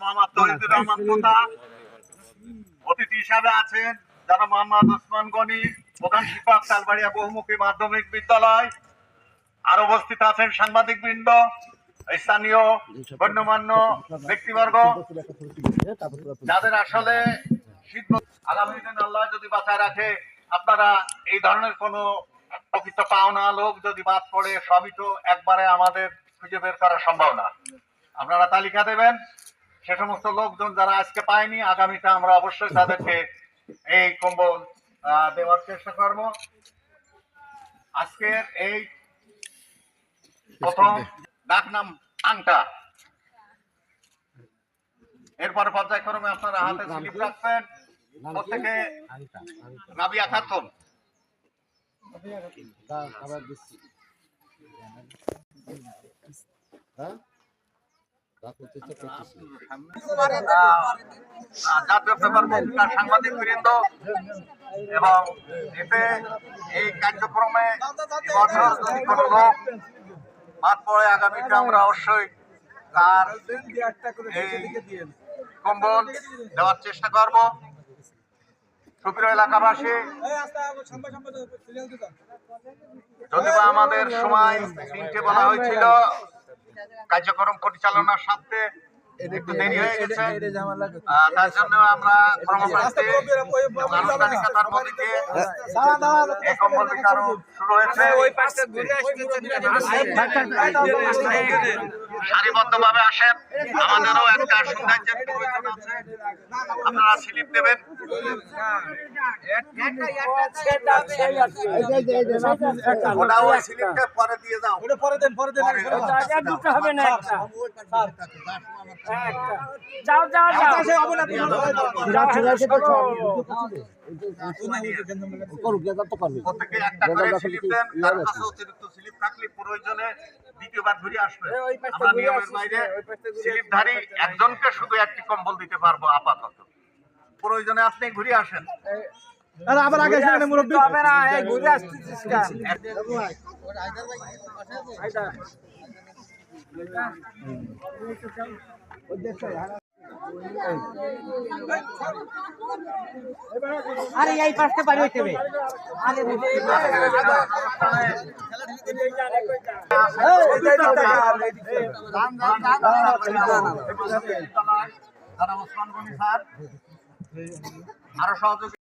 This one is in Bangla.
মোহাম্মদ তহিদুর রহমান কোথা? অতিথি হিসাবে আছেন যারা মোহাম্মদ ওসমান গনি প্রধান শিক্ষক তালবাড়িয়া বহুমুখী মাধ্যমিক বিদ্যালয়। আর উপস্থিত আছেন সাংবাদিক বৃন্দ স্থানীয় গণ্যমান্য ব্যক্তিবর্গ। যাদের আসলে আগামী দিন আল্লাহ যদি বাঁচায় রাখে আপনারা এই ধরনের কোনো প্রকৃত পাওনা লোক যদি বাদ পড়ে সবই তো একবারে আমাদের খুঁজে বের করা সম্ভব না। আপনারা তালিকা দেবেন। সে সমস্ত লোকজন যারা আজকে পায়নি আগামীতে আমরা অবশ্যই তাদেরকে এই কম্বল দেওয়ার চেষ্টা করব। আজকের এই প্রথম ডাক নাম আংটা। এরপরে পর্যায়ক্রমে আপনারা হাতে স্লিপ রাখবেন। প্রত্যেকে রাবিয়া খাতুন। আহ, এই কার্যক্রমে আগামীতে আমরা অবশ্যই তার কম্বল দেওয়ার চেষ্টা করব। সুপ্রিয় এলাকাবাসী যদি বা আমাদের সময় তিনটে বলা হয়েছিল কার্যক্রম পরিচালনার সাথে একটু দেরি হয়ে গেছে। তার জন্য আমরা কর্মপ্রান্তে আনুষ্ঠানিকতার মধ্যে দিয়ে এই কম্বল বিতরণ শুরু হয়েছে সারিবদ্ধভাবে আসেন। আমাদেরও একটা সৌন্দর্যের প্রয়োজন আছে। আপনারা স্লিপ দেবেন। ওটা স্লিপটা পরে দিয়ে দাও পরে দেন পরে দেন দুটো হবে না একটা। যাও যাও যাও। প্রত্যেকে একটা করে স্লিপ দেন। তার কাছে অতিরিক্ত স্লিপ থাকলে প্রয়োজনে দ্বিতীয়বার ঘুরে আসবে। আমরা নিয়মের বাইরে স্লিপধারী একজনকে শুধু একটি কম্বল দিতে পারব আপাতত। প্রয়োজনে আপনি ঘুরে আসেন। আবার আগে সেখানে মুরব্বী হবে না এই ঘুরে আসতেছিস কেন? আরে এই পাশটা বাড়ি হইতে হবে আরও সহযোগী